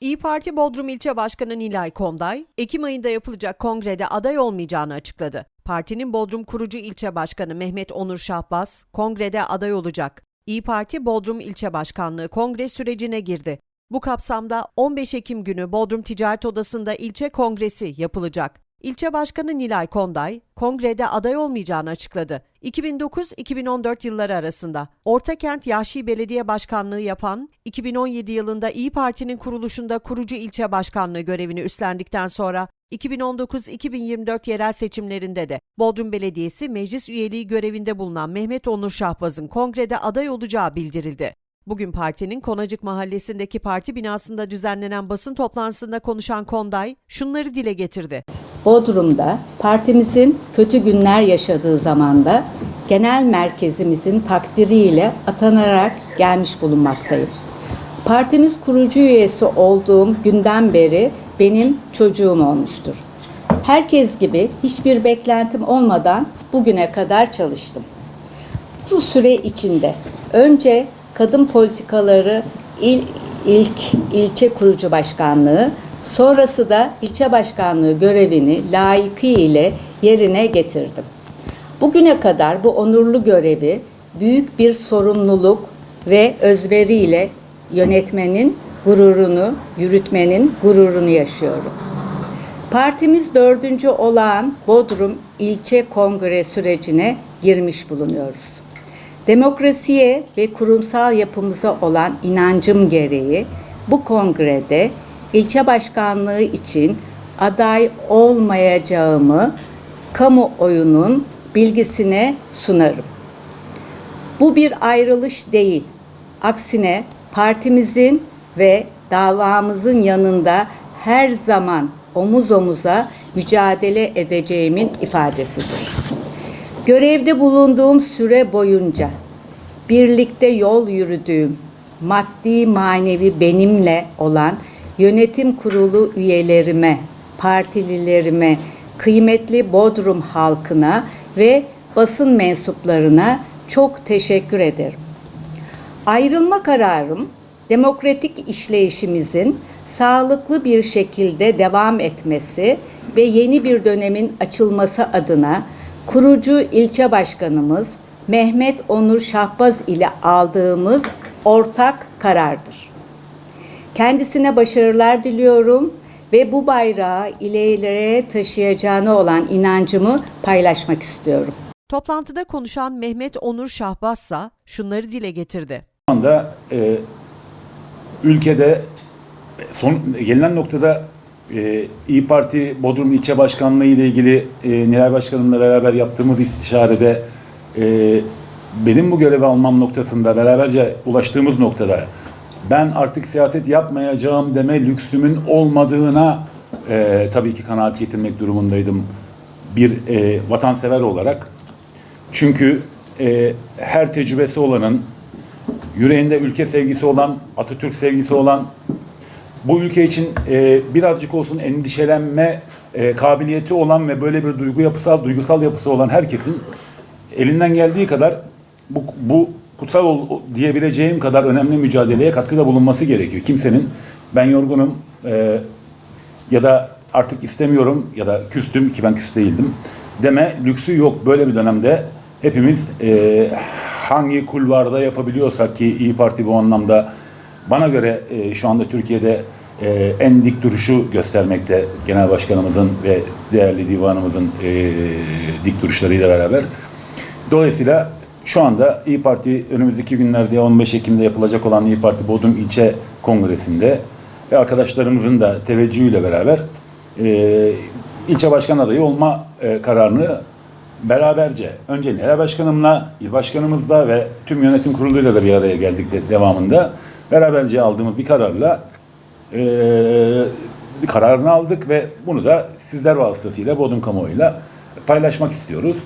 İyi Parti Bodrum İlçe Başkanı Nilay Konday, Ekim ayında yapılacak kongrede aday olmayacağını açıkladı. Partinin Bodrum kurucu ilçe başkanı Mehmet Onur Şahbaz, kongrede aday olacak. İyi Parti Bodrum İlçe Başkanlığı kongre sürecine girdi. Bu kapsamda 15 Ekim günü Bodrum Ticaret Odası'nda ilçe kongresi yapılacak. İlçe Başkanı Nilay Konday, kongrede aday olmayacağını açıkladı. 2009-2014 yılları arasında Ortakent Yahşi Belediye Başkanlığı yapan, 2017 yılında İyi Parti'nin kuruluşunda kurucu ilçe başkanlığı görevini üstlendikten sonra 2019-2024 yerel seçimlerinde de Bodrum Belediyesi meclis üyeliği görevinde bulunan Mehmet Onur Şahbaz'ın kongrede aday olacağı bildirildi. Bugün partinin Konacık Mahallesi'ndeki parti binasında düzenlenen basın toplantısında konuşan Konday şunları dile getirdi. Bodrum'da partimizin kötü günler yaşadığı zamanda genel merkezimizin takdiriyle atanarak gelmiş bulunmaktayım. Partimiz kurucu üyesi olduğum günden beri benim çocuğum olmuştur. Herkes gibi hiçbir beklentim olmadan bugüne kadar çalıştım. Bu süre içinde önce kadın politikaları il, ilk ilçe kurucu başkanlığı, sonrası da ilçe başkanlığı görevini layıkıyla yerine getirdim. Bugüne kadar bu onurlu görevi büyük bir sorumluluk ve özveriyle yönetmenin gururunu, yürütmenin gururunu yaşıyorum. Partimiz dördüncü olan Bodrum İlçe Kongre sürecine girmiş bulunuyoruz. Demokrasiye ve kurumsal yapımıza olan inancım gereği bu kongrede ilçe başkanlığı için aday olmayacağımı kamuoyunun bilgisine sunarım. Bu bir ayrılış değil. Aksine partimizin ve davamızın yanında her zaman omuz omuza mücadele edeceğimin ifadesidir. Görevde bulunduğum süre boyunca birlikte yol yürüdüğüm, maddi manevi benimle olan yönetim kurulu üyelerime, partililerime, kıymetli Bodrum halkına ve basın mensuplarına çok teşekkür ederim. Ayrılma kararım demokratik işleyişimizin sağlıklı bir şekilde devam etmesi ve yeni bir dönemin açılması adına kurucu ilçe başkanımız Mehmet Onur Şahbaz ile aldığımız ortak karardır. Kendisine başarılar diliyorum ve bu bayrağı ileriye taşıyacağına olan inancımı paylaşmak istiyorum. Toplantıda konuşan Mehmet Onur Şahbaz ise şunları dile getirdi. Şu anda e, ülkede son gelinen noktada e, İyi Parti Bodrum İlçe Başkanlığı ile ilgili e, Nilay Başkanımla beraber yaptığımız istişarede e, benim bu görevi almam noktasında beraberce ulaştığımız noktada ben artık siyaset yapmayacağım deme lüksümün olmadığına e, tabii ki kanaat getirmek durumundaydım bir e, vatansever olarak. Çünkü e, her tecrübesi olanın, yüreğinde ülke sevgisi olan, Atatürk sevgisi olan, bu ülke için e, birazcık olsun endişelenme e, kabiliyeti olan ve böyle bir duygu yapısal, duygusal yapısı olan herkesin elinden geldiği kadar bu, bu kutsal ol, diyebileceğim kadar önemli mücadeleye katkıda bulunması gerekiyor. Kimsenin ben yorgunum e, ya da artık istemiyorum ya da küstüm ki ben küs değildim deme lüksü yok. Böyle bir dönemde hepimiz e, hangi kulvarda yapabiliyorsak ki İyi Parti bu anlamda bana göre e, şu anda Türkiye'de e, en dik duruşu göstermekte genel başkanımızın ve değerli divanımızın e, dik duruşlarıyla beraber. Dolayısıyla şu anda İyi Parti önümüzdeki günlerde 15 Ekim'de yapılacak olan İyi Parti Bodrum İlçe Kongresi'nde ve arkadaşlarımızın da teveccühüyle beraber e, ilçe başkan adayı olma e, kararını beraberce önce Nilay Başkanımla, İl Başkanımızla ve tüm yönetim kuruluyla da bir araya geldik de devamında beraberce aldığımız bir kararla e, kararını aldık ve bunu da sizler vasıtasıyla Bodrum kamuoyuyla paylaşmak istiyoruz.